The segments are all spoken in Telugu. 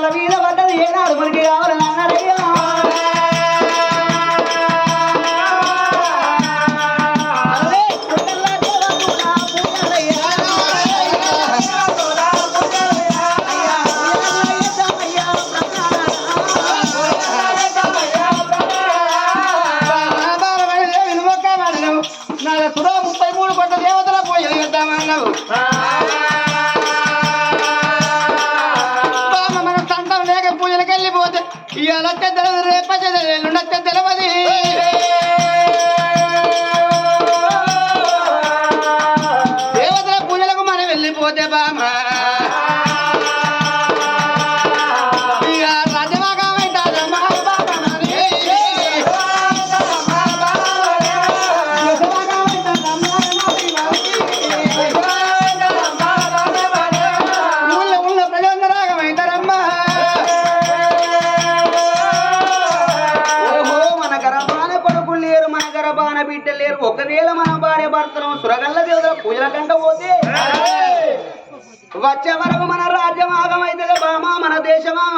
la vida.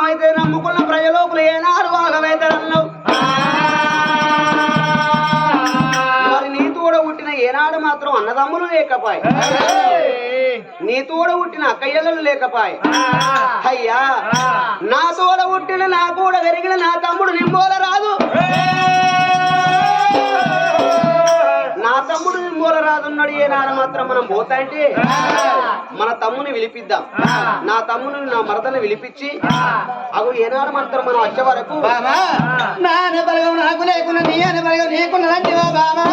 అయితే నమ్ముకున్న ప్రజలోకులు ఏనాడు ఆగమైతారు మరి నీ తోడ పుట్టిన ఏనాడు మాత్రం అన్నదమ్ములు లేకపాయ్. నీ తోడ పుట్టిన అక్కయ్యలు లేకపాయ్. అయ్యా నా తోడ పుట్టిన నా కూడా పెరిగిన నా తమ్ముడు నింబోల రాదు. తమ్ముడు నింబోల రాదున్నాడు ఏనాడు మాత్రం మనం పోతా అంటే? మన తమ్ముని విలిపిద్దాం. నా తమ్ముని నా మరదను విలిపించి అవి ఏనాడు మాత్రం మనం వచ్చే వరకు? బామా బలగం నాకు లేకున్నా నీ అనే బలగం నీకున్నదంటే బాబా.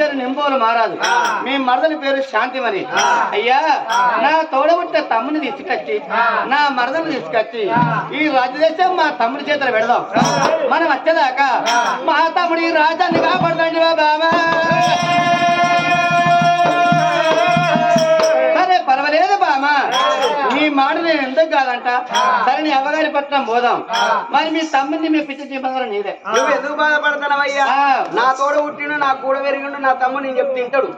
పేరు నింబోలు మారాదు. మీ మరదలి పేరు శాంతిమణి. అయ్యా నా తోడబుట్టిన తమ్ముని తీసుకొచ్చి నా మరదలు తీసుకొచ్చి ఈ రాజ్యదేశం మా తమ్ముడి చేతులు పెడదాం. మనం వచ్చేదాకా మా తమ్ముడు ఈ రాజ్యాన్ని కాపాడుతాండి బాబా సరే పర్వాలేదు బామా. మాట నేను ఎందుకు కాదంట? సరే నీ అవ్వగారి పట్నం పోదాం. మరి మీ తమ్ముడిని మీ పిచ్చి చెప్పగలరు నీదే. నువ్వు ఎందుకు బాధపడుతున్నావయ్యా ఆ. నా తోడ పుట్టిన నా కూడా పెరిగిండు నా తమ్ముడు నేను చెప్తే తింటాడు.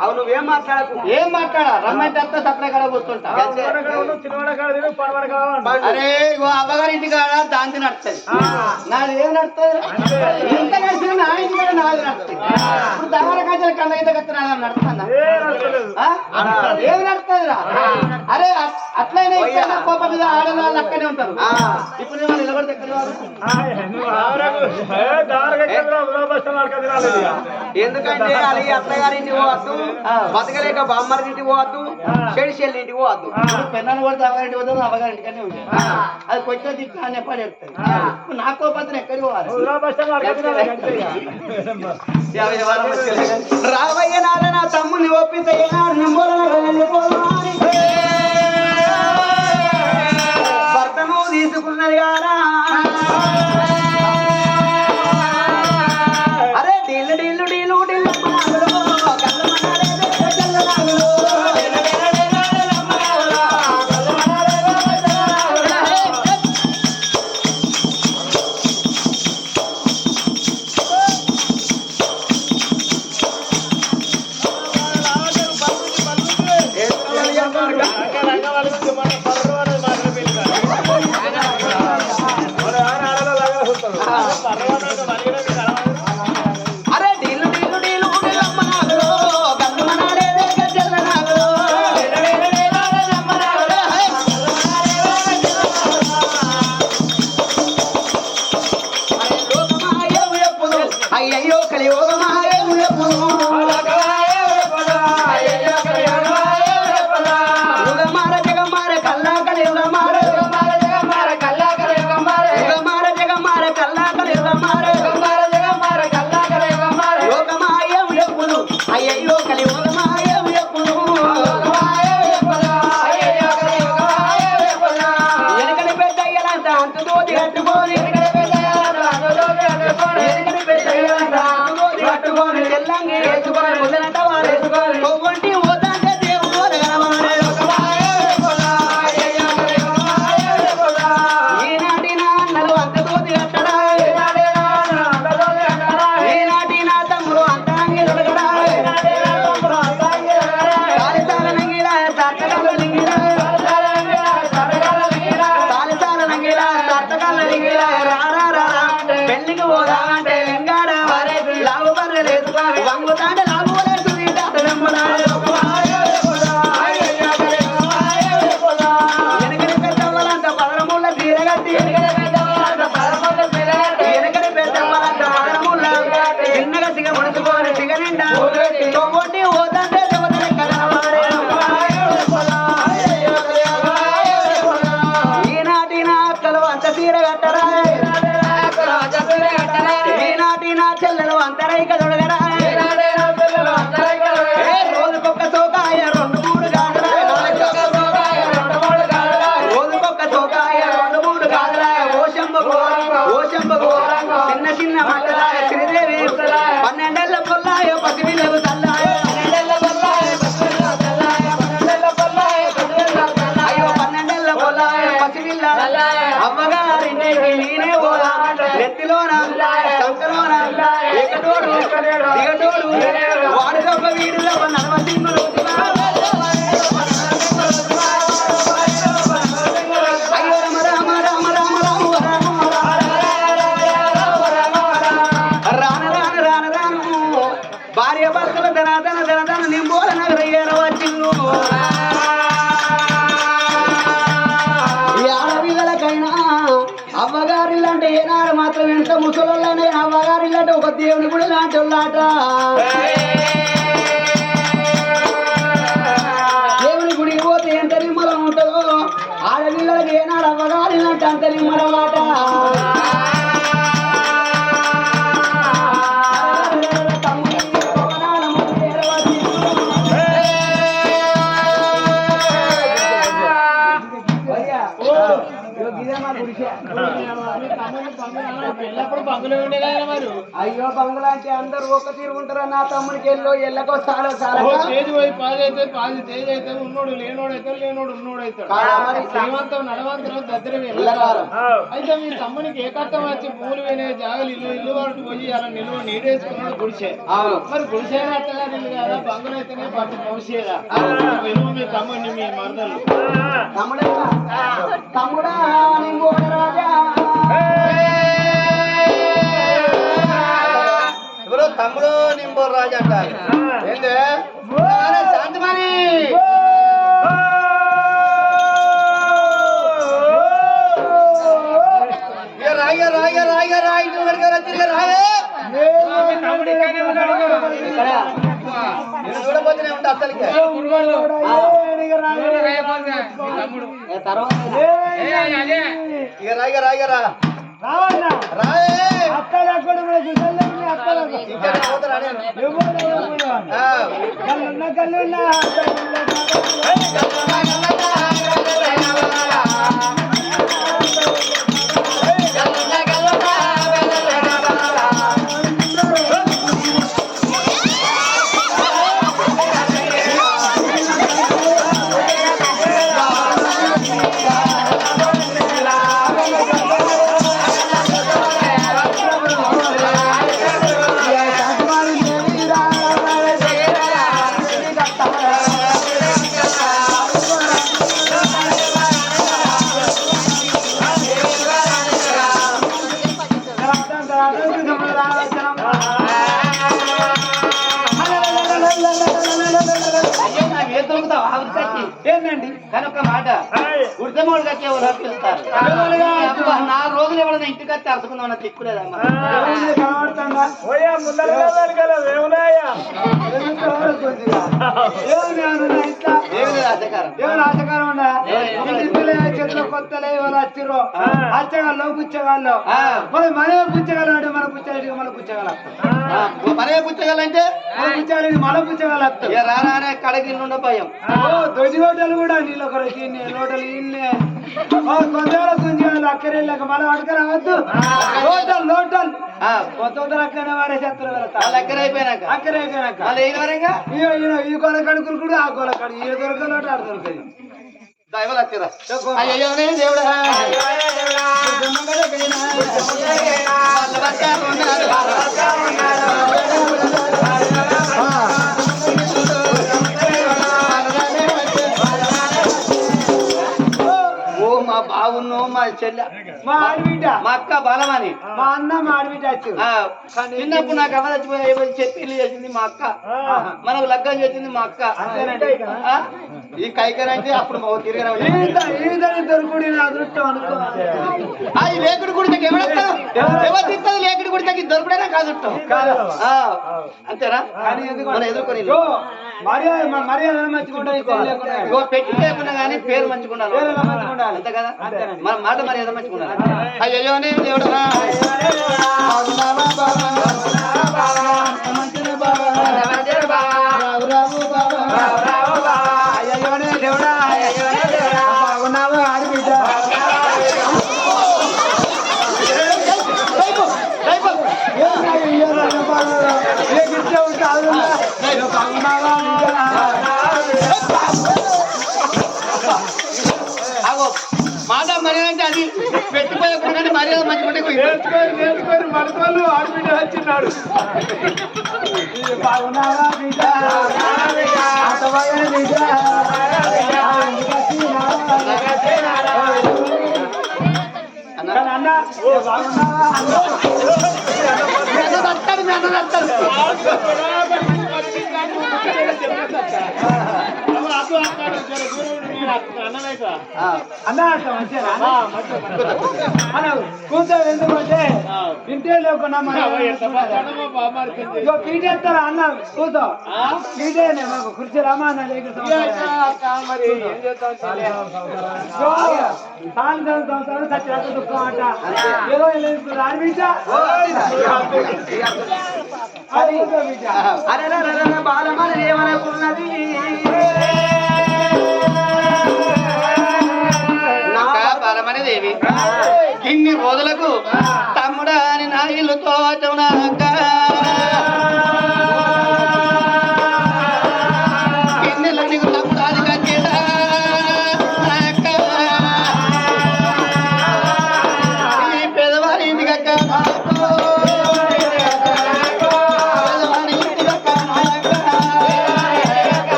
అవు నువ్వేం మాట్లాడకు. ఏం మాట్లాడా? రమ్మంటే అంతా సప్లై కాడ కూర్చుంటా. అరే ఇగో ఇంటి కాడ దాంతి నడుస్తుంది. నాది ఏం నడుస్తుంది? ఇంత నడిచిన నా ఇంటి కాడ నాది నడుస్తుంది. ఇప్పుడు దవార కాజల కంద ఈత కత్తి నాది నడుస్తుందా? ఏం నడుస్తుందిరా? అరే అట్- అట్లయినా ఇక్కడ కోపం మీద ఆడవాళ్ళు అక్కడే ఉంటారు. ఆ. ఇప్పుడు నిలబడితే? ఎందుకంటే అది అత్తగారింటి పోవద్దు ఆ. బతకలేక బామ్మరింటి పోవద్దు చెడి చెల్లింటి పోవద్దు. పెన్నాను కూడా అవ్వగారింటి పోతుంది అవ్వగారి ఇంటికనే ఉంటుంది అది కొంచెం తిప్పి అని చెప్తుంది ఇప్పుడు నా కోపం ఎక్కడికి పోవాలి? రావయ్య నాన్న నా తమ్ముని ఒప్పితే ఏనాడు నిమ్మలను ಗಾರ tigre ಮರವಾಟ అంత నిమ్మలం ఆట అయ్యో బంగ్లా అంటే అందరూ ఒక తీరు ఉంటారా? నా తమ్ముడికి ఎల్లో ఎల్లకో చాలా చాలా. తేజ్ పోయి పాది అయితే పాది తేజ్ అయితే ఉన్నోడు లేనోడు అయితే లేనోడు ఉన్నోడు అవుతాడు? శ్రీమంతం నడవంతరం దగ్గర. అయితే మీ తమ్మునికి ఏ కట్టం వచ్చి పూలు వేనే జాగలు ఇల్లు ఇల్లు వరకు పోయి అలా నిలువ నీడేసుకున్నాడు గుడిసే. మరి గుడిసే అట్టగారు ఇల్లు కదా? బంగులు అయితేనే పట్టు మోసేదా వెలుగు మీ తమ్ముడిని మీ మరదలు. తమ్ముడా? తమ్ముడా రాజా. తమ్ముడు నింబోరు రాజు అంటారు. ఏంటి శాంతిమణి! ఇక రాయ రాయ రాయ తిరిగి చూడబోతూనే ఉంటా అసలుకి ఇక రాయ రాయ. రా రాయే! ఇంకా పోతారా నేను? ఏంటండి మాట. కట్టి ఎవరు పిలుస్తారు నా రోజులు ఎవరైనా ఇంటికి వచ్చి అరుచుకుందాం అన్న తిక్కులేదమ్మా చెట్లు కొత్తలే వాళ్ళు వచ్చిర్రు. అచ్చగాళ్ళు పుచ్చగాళ్ళు ఆ. మరి మనమే పుచ్చగాళ్ళు అంటే మన పుచ్చగాలి మన పుచ్చగాళ్ళు ఆ, మరే పుచ్చగలంటే మన పుచ్చగాలి మన అనే కడకి నుండి భయం దొడ్డి లోటలు కూడా నీళ్ళు ఒకరు తిన్నే లోటలు ఓ కొందరు గుంజాలు అక్కడే లేక మనం అడగ రావద్దు. లోటల్ లోటల్. ఆ, కొత్త అక్కనే వారే అయిపోయినాక? అయిపోయినాక. ఈ కొల కడుకులు కూడా ఆ కొల కడు ఈ దొరకదు లోట ఆడ దొరకదు దైవలు వచ్చిరా అయ్యో దేవుడా. వాళ్ళ బావున్నో మా చెల్లె మా ఆడబిడ్డ. మా అక్క బలమని. మా అన్న మా ఆడబిడ్డ చిన్నప్పుడు నాకు అమ్మ చచ్చిపోయి చెప్పి చేసింది మా అక్క. మనకు లగ్గం చేసింది మా అక్క? ఈ కైకరంటే అప్పుడు మా తిరిగిన దొరుకుడి నా అదృష్టం అనుకో. ఈ లేకుడు గుడికి ఎవడెత్తారు ఎవరు తిప్పదు లేకుడు గుడికి దొరకడేనా? కాదు కాదు. ఆ, అంతేనా? మనం ఎదుర్కొని మర్యాద మర్యాద పెట్టి లేకుండా. కానీ పేరు ఉండాలి? అంతే కదా. మన మాట మరి ఏదో మంచుకున్నాను అయ్యో నే దేవుడు నేర్చుకొని నేర్చుకొని మనతోళ్ళు ఆడబిడ్డ వచ్చిన్నాడు అన్న కూర్చో ఎందుకంటే ఇంటే లేకుండా ఇగో పీటేస్తారా అన్న? కూర్చో. పీటేనే మాకు కుర్చీ రామా అన్న లేక సంవత్సరాలు దుఃఖం అంట. ఏదో రాణించా. అరే బాలమని ఏమనుకున్నది? బలమని దేవి. ఇన్ని రోజులకు తమ్ముడా అని నా ఇల్లు తోచవునా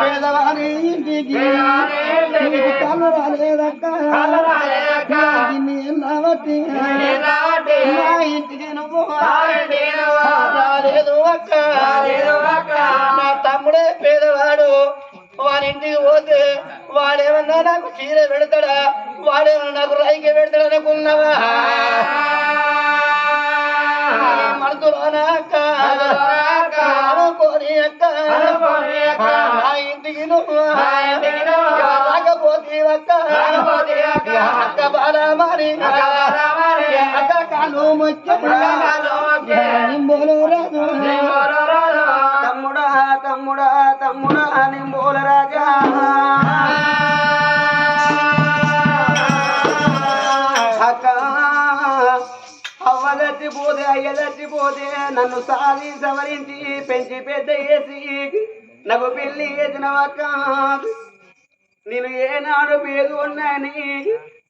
పేదవాని ఇంటికి నీకు కళ్ళు రాలేదక్క ఇన్ని ఏళ్ళబట్టి నా ఇంటికి నువ్వు రాలేదు అక్క నా తమ్ముడే పేదవాడు వాడి ఇంటికి పోతే వాడేమన్నా నాకు చీర పెడతాడా? వాడేమన్నా నాకు రైకి పెడతాడు? అనుకున్నావా? మనసులోనా అక్క. ఇంటికి నువ్వు రాకపోతే అక్క అక్క బాలమారి అక్క కాలు మొచ్చబోలు నన్ను సాది సవరించి పెంచి పెద్ద వేసి నాకు పెళ్ళి చేసిన నేను ఏనాడు పేరు ఉన్నాయని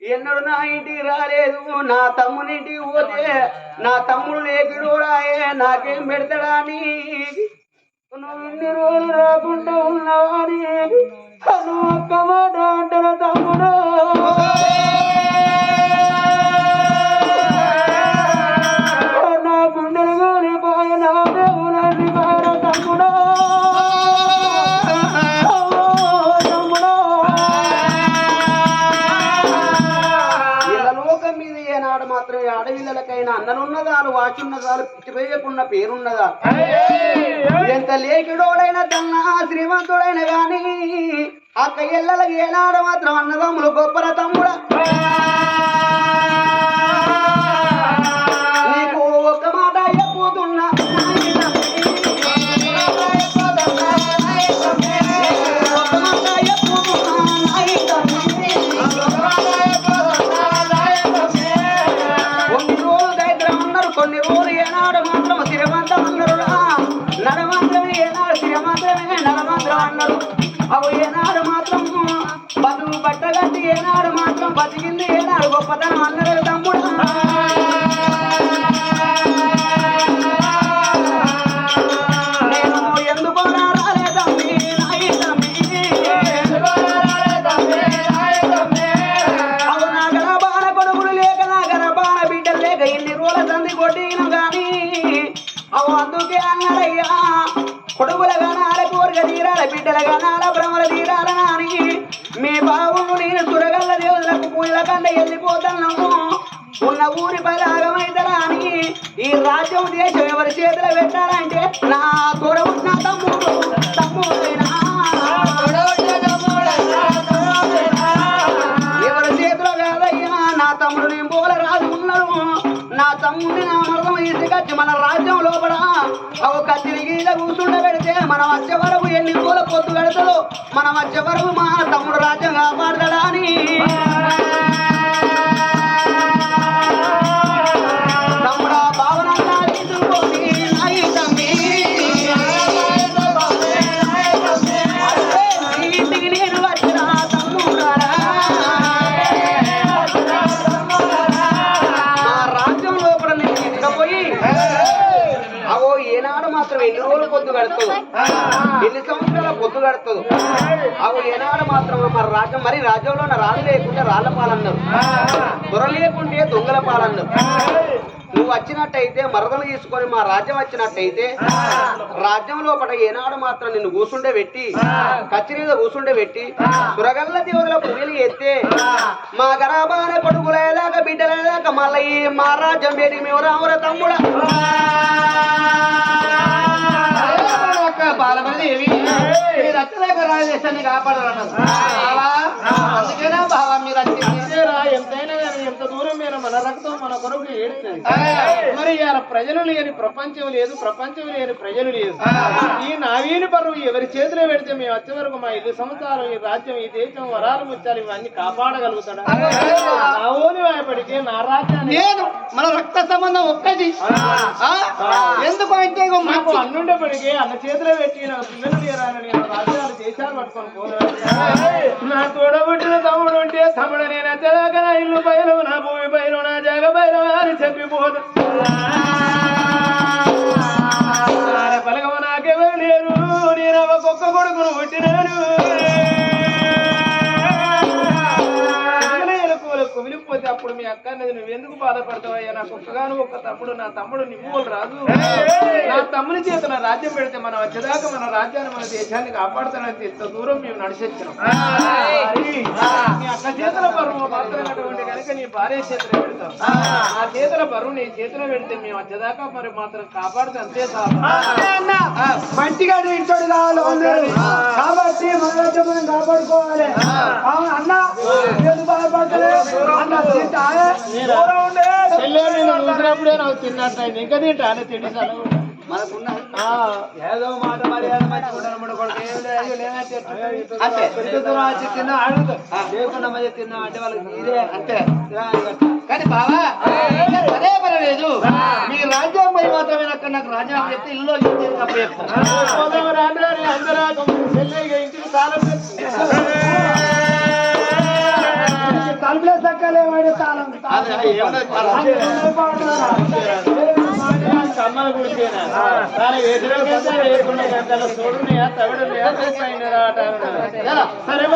ఎన్నడు నా ఇంటికి రాలేదు. నా తమ్ముని ఇంటికి పోతే నా తమ్ముడు లేకుడోడాయే నాకేం పెడతాడా అని. నువ్వు ఇన్ని రోజులు రాకుండా ఉన్నావా పిచ్చిపోయకున్న పేరున్నదా? ఎంత లేకిడోడైన తన్న శ్రీమంతుడైన గాని అక్క ఎల్లలకి ఏనాడు మాత్రం అన్నదమ్ములు గొప్పల తమ్ముడా? చేతులు పెట్టాలంటే నా తోడబుట్టిన తమ్ముడు తమ్ముడైనా? ఎవరి చేతిలో కాదయ్యా నా తమ్ముడు నేను పోల రాజు ఉన్నాడు. నా తమ్ముడిని నా మరణం తీసుకొచ్చి మన రాజ్యం లోపల ఒక కత్తిరి గీత కూర్చుండ పెడితే మనం వచ్చే వరకు ఎన్ని పూల పొద్దు పెడతాడో మనం వచ్చే వరకు మా తమ్ముడు రాజ్యం కాపాడతాడా అని. ఎన్ని సంవత్సరాల పొద్దు గడుతుంది అవి ఏనాడు మాత్రం మన రాజ్యం మరి రాజ్యంలో రాళ్ళు లేకుంటే రాళ్ళ పాలన్నారు. దొర లేకుంటే దొంగల పాలన్నారు. నువ్వు వచ్చినట్టయితే మరదలు తీసుకొని మా రాజ్యం వచ్చినట్టయితే రాజ్యం లోపల ఏనాడు మాత్రం నిన్ను కూసుండే పెట్టి కచ్చిరీలో కూసుండే పెట్టి సురగల్ల దేవుల పువ్వులు ఎత్తే మా గరాబానే కొడుకులేదాక బిడ్డలేదాక మళ్ళీ మా రాజ్యం పేరు మేము రావురా తమ్ముడా. కాపాడాలన్నారు అందుకేనా బావా మీరు ఎంతైనా ఎంత దూరం మీరు మన రక్తం మన కొరకు ఏడుతుంది మరి ఇవాళ ప్రజలు లేని ప్రపంచం లేదు ప్రపంచం లేని ప్రజలు లేదు ఈ నావీని పరువు ఎవరి చేతిలో పెడితే మేము వచ్చే వరకు మా ఇల్లు సంవత్సరం ఈ రాజ్యం ఈ దేశం వరాలు ముచ్చాలు ఇవన్నీ కాపాడగలుగుతాడా? నా ఓని వాయపడికి నా రాజ్యాన్ని నేను మన రక్త సంబంధం ఒక్కటి? ఎందుకు అంటే అన్నుండేప్పటికీ అన్న చేతిలో పెట్టి నాకు పిల్లలు రాజ్యాలు పట్టుకొని నా తోడబుట్టిన తమ్ముడు ఉంటే తమ్ముడు నేను వచ్చేదాకా నా ఇల్లు బయలు నా భూమి బయలు నా జగ బయలు అని చెప్పిపోదు పలకవ నాకెవరు లేరు నేను ఒక్కొక్క కొడుకును పుట్టినాను అప్పుడు మీ అక్క అనేది నువ్వు ఎందుకు బాధపడతావయ్యా నాకు ఒక్కగాను ఒక్క తమ్ముడు నా తమ్ముడు నిమ్మోలు రాదు. నా తమ్ముని చేత నా రాజ్యం పెడితే మనం వచ్చేదాకా మన రాజ్యాన్ని మన దేశాన్ని కాపాడుతానని ఇంత దూరం మేము నడిచొచ్చినాం. మరి నీ అక్క చేతుల బరువు మాత్రం అటువంటి కనుక నీ భార్య చేతిలో పెడతాం. ఆ. చేతుల బరువు నీ చేతిలో పెడితే మేము వచ్చేదాకా మరి మాత్రం కాపాడితే అంతే మంచిగా కావాలి అందరూ. కాబట్టి మన రాజ్యం మనం కాపాడుకోవాలి. అవును అన్న ఎందుకు బాధపడతలేదు అన్న చూసినప్పుడే నాకు తిన్నట్టు ఇంకా తింటాను తిండి మనకున్న ఏదో మాట మర్యాద తిన్నా అడుగుతా లేకుండా మధ్య తిన్నా అంటే వాళ్ళకి అంతే కానీ బావా అదే సరే పర్వాలేదు మీ రాజ్యాంగం మాత్రమే నాకు నాకు రాజ్యాంగం చెప్తే ఇల్లు అప్పు చెప్తాను ఇంటికి తలుపులే సక్కలే వాడి తాళం? కమ్మలు సరే